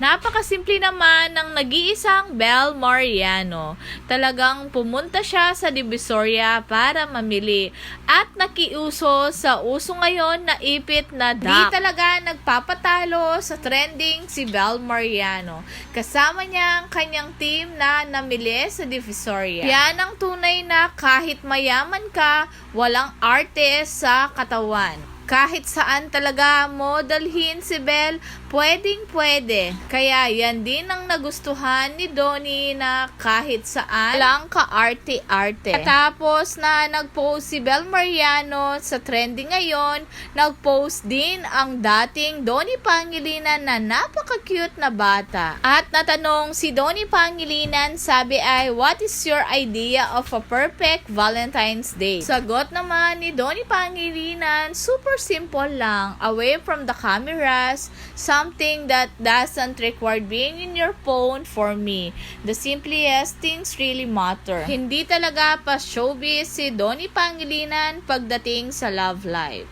Napakasimple naman ng nag-iisang Bel Mariano. Talagang pumunta siya sa Divisoria para mamili at nakiuso sa uso ngayon na ipit na duck. Di talaga nagpapatalo sa trending si Bel Mariano. Kasama niya ang kanyang team na namili sa Divisoria. Yan ang tunay na kahit mayaman ka, walang arte sa katawan. Kahit saan talaga mo dalhin si Belle, pwedeng pwede. Kaya yan din ang nagustuhan ni Donnie na kahit saan lang ka-arte-arte. Tapos na nag-post si Belle Mariano sa trending ngayon, nag-post din ang dating Donnie Pangilinan na napaka-cute na bata. At natanong si Donnie Pangilinan, sabi ay, what is your idea of a perfect Valentine's Day? Sagot naman ni Donnie Pangilinan, super simple lang, away from the cameras, something that doesn't require being in your phone for me. The simplest things really matter. Hindi talaga pa showbiz si Donnie Pangilinan pagdating sa love life.